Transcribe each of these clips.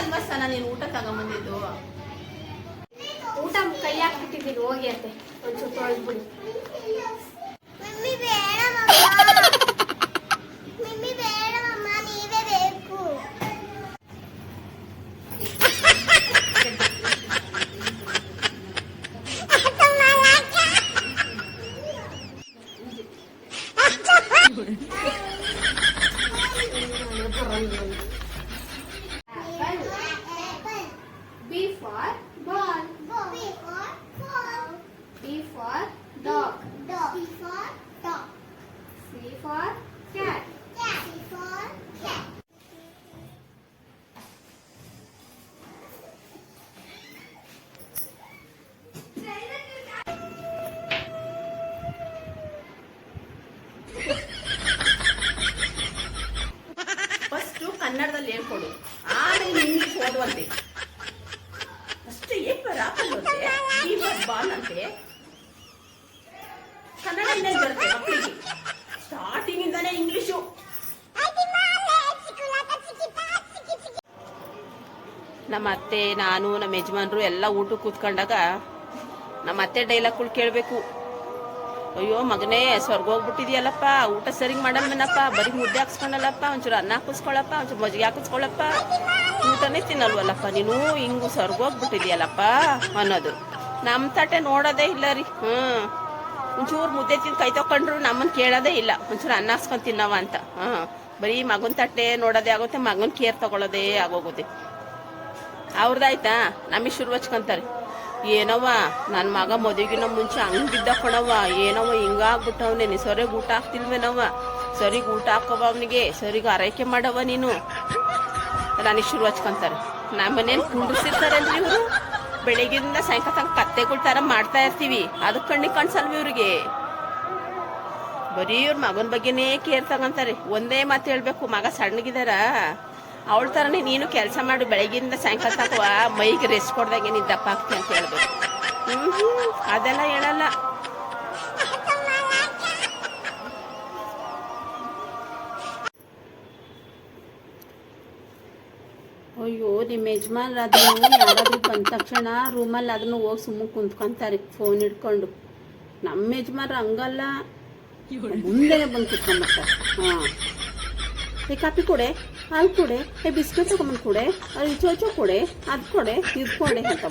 ಅಲ್ವಾ ನೀನು ಊಟ ತಗೊಂಬಂದಿದ್ದು? ಊಟ ಕೈ ಹಾಕ್ಬಿಟ್ಟಿದ್ದೀನಿ ಹೋಗಿ ಅಂತೆ. ಒಂದು ಸ್ವಲ್ಪ বলবো ಹೇಳ್ಕೊಡು. ಆಮೇಲೆ ಇಂಗ್ಲಿಷ್ ಓದುವಂತೆ ಅಷ್ಟು ಬರ ಹಾಕಲ್ವಂತೆ ಈ ಬಸ್ ಬಾಲ್ ಅಂತೆ ಕನ್ನಡ ಇನ್ನೇನು ಬರುತ್ತೆ ಮಕ್ಕಳಿಗೆ. ಸ್ಟಾರ್ಟಿಂಗ್ ಇಂದಾನೆ ಇಂಗ್ಲಿಷು. ನಮ್ಮ ಅತ್ತೆ, ನಾನು, ನಮ್ಮ ಯಜಮಾನ್ರು ಎಲ್ಲ ಊಟ ಕೂತ್ಕೊಂಡಾಗ ನಮ್ಮ ಅತ್ತೆ ಡೈಲಾಗ್ಗಳು ಕೇಳಬೇಕು. ಅಯ್ಯೋ ಮಗನೇ ಸ್ವರ್ಗ ಹೋಗ್ಬಿಟ್ಟಿದ್ಯಲ್ಲಪ್ಪ, ಊಟ ಸರಿಗೆ ಮಾಡಲ್ವೇನಪ್ಪ, ಬರೀ ಮುದ್ದೆ ಹಾಕ್ಸ್ಕೊಂಡಲ್ಲಪ್ಪ, ಒಂಚೂರು ಅನ್ನ ಹಾಕಿಸ್ಕೊಳಪ್ಪ ಒಂಚೂರು ಮಜ್ಜಿಗೆ ಹಾಕಿಸ್ಕೊಳಪ್ಪ. ಊಟನೇ ತಿನ್ನಲ್ವಲ್ಲಪ್ಪ ನೀನು, ಹಿಂಗು ಸ್ವರ್ಗ ಹೋಗ್ಬಿಟ್ಟಿದ್ಯಲ್ಲಪ್ಪ ಅನ್ನೋದು. ನಮ್ಮ ತಟ್ಟೆ ನೋಡೋದೇ ಇಲ್ಲ ರೀ ಹ್ಞೂ ಒಂಚೂರು ಮುದ್ದೆ ತಿಂದು ಕೈ ತಕೊಂಡ್ರು ನಮ್ಮನ್ನು ಕೇಳೋದೇ ಇಲ್ಲ, ಒಂಚೂರು ಅನ್ನ ಹಾಕ್ಸ್ಕೊಂಡು ತಿನ್ನವ ಅಂತ ಹಾಂ ಬರೀ ಮಗನ ತಟ್ಟೆ ನೋಡೋದೇ ಆಗುತ್ತೆ, ಮಗನ ಕೇರ್ ತಗೊಳ್ಳೋದೇ ಆಗೋಗುತ್ತೆ. ಅವ್ರದ್ದಾಯ್ತಾ ನಮಗೆ ಶುರು ಹಚ್ಕೊಂತಾರೆ. ಏನವ್ವ ನನ್ನ ಮಗ ಮದುವೆಗಿನ ಮುಂಚೆ ಹಂಗ್ ಬಿದ್ದ ಕೊಡವ ಏನವ್ವ, ಹಿಂಗಾಗ್ಬಿಟ್ಟವನೆ. ನೀ ಸರಿಯಾಗಿ ಊಟ ಹಾಕ್ತಿಲ್ವೇನವ್ವ? ಸರಿಗೆ ಊಟ ಹಾಕವ ಅವನಿಗೆ, ಸರಿಗೆ ಆರೈಕೆ ಮಾಡವ ನೀನು? ನನಗೆ ಶುರು ಹಚ್ಕೊಂತಾರೆ. ನಮ್ಮ ಮನೇಲಿ ಕುಂಡಿಸಿರ್ತಾರಲ್ರಿ ಇವರು? ಬೆಳಿಗ್ಗೆಯಿಂದ ಸಾಯಂಕಾಲ ತನಕ ಕತ್ತೆಗಳ ಥರ ಮಾಡ್ತಾ ಇರ್ತೀವಿ. ಅದಕ್ಕೆ ಕಣ್ಣಿಗೆ ಕಾಣಿಸಲ್ವಿ ಇವ್ರಿಗೆ? ಬರೀ ಇವ್ರ ಮಗನ ಬಗ್ಗೆನೇ ಕೇರ್ ತಗೊಂತಾರೆ. ಒಂದೇ ಮಾತು ಹೇಳ್ಬೇಕು. ಮಗ ಸಣ್ಣಗಿದಾರ. ಅವಳ ಥರನೇ ನೀನು ಕೆಲಸ ಮಾಡು, ಬೆಳಗಿಂದ ಸಾಯಂಕಾಲ ತಕ್ಕ ಮೈಗೆ ರೆಸ್ಟ್ ಕೊಡ್ದಂಗೆ ನೀನು ದಪ್ಪ ಆಗ್ತೀನಿ ಅಂತ ಹೇಳ್ಬೋದು ಅದೆಲ್ಲ ಹೇಳಲ್ಲ. ಅಯ್ಯೋ ನಿಮ್ಮ ಯಜಮಾನ್ರು ಅದನ್ನು ಯಾರಾದ್ರೂ ಬಂದ ತಕ್ಷಣ ರೂಮಲ್ಲಿ ಅದನ್ನು ಹೋಗಿ ಸುಮ್ಮನೆ ಕುಂತ್ಕೊಂತಾರೆ ಫೋನ್ ಹಿಡ್ಕೊಂಡು. ನಮ್ಮ ಯಜಮಾನ್ರು ಹಂಗಲ್ಲ. ಮುಂದೆ ಬಂದು ಕುತ್ಕೊಂಡ್ಬಿಡ್ತಾರೆ ಹಾಂ. ಕಾಪಿ ಕೊಡೆ. ಹಾಲು ಕೊಡೆ ಏ ಬಿಸ್ಕೆಟ್ ತಗೊಂಬಂದು ಕೊಡೆ ಅಲ್ಲಿ ಚೋಚೋ ಕೊಡೆ ಅದು ಕೊಡೆ ಇದು ಕೊಡೆ ಅಂತ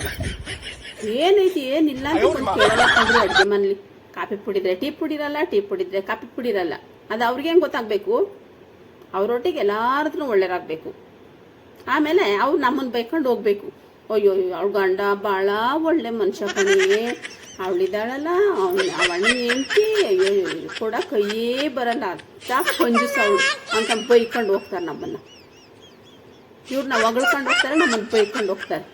ಏನೈತಿ ಏನಿಲ್ಲ ಅಂತ ಕೇಳಲ್ಲ ಅಡುಗೆ ಮನೇಲಿ. ಕಾಫಿ ಪುಡಿದ್ರೆ ಟೀ ಪುಡಿರಲ್ಲ ಟೀ ಪುಡಿದ್ರೆ ಕಾಫಿ ಪುಡಿರಲ್ಲ. ಅದು ಅವ್ರಿಗೆ ಹೆಂಗೆ ಗೊತ್ತಾಗಬೇಕು? ಅವ್ರೊಟ್ಟಿಗೆ ಎಲ್ಲಾರದ್ರೂ ಒಳ್ಳೆಯರಾಗಬೇಕು. ಆಮೇಲೆ ಅವ್ರು ನಮ್ಮನ್ನು ಬೈಕೊಂಡು ಹೋಗ್ಬೇಕು. ಅಯ್ಯೋ ಅವ್ರ ಗಂಡ ಭಾಳ ಒಳ್ಳೆ ಮನುಷ್ಯ ಕಣಿ. ಅವಳಿದ್ದಾಳಲ್ಲ, ಅವನ್ ಅವಣ್ಣ ಹೆಂಡತಿ ಕೂಡ ಕೈಯೇ ಬರಲ್ಲ ಅರ್ಥ ಅವಳು ಅಂತ ಬೈಕೊಂಡು ಹೋಗ್ತಾರೆ ನಮ್ಮನ್ನು. ಇವ್ರನ್ನ ಹೊಗಳ್ಕೊಂಡು ಹೋಗ್ತಾರೆ, ನಮ್ಮನ್ನು ಬೈಕೊಂಡು ಹೋಗ್ತಾರೆ.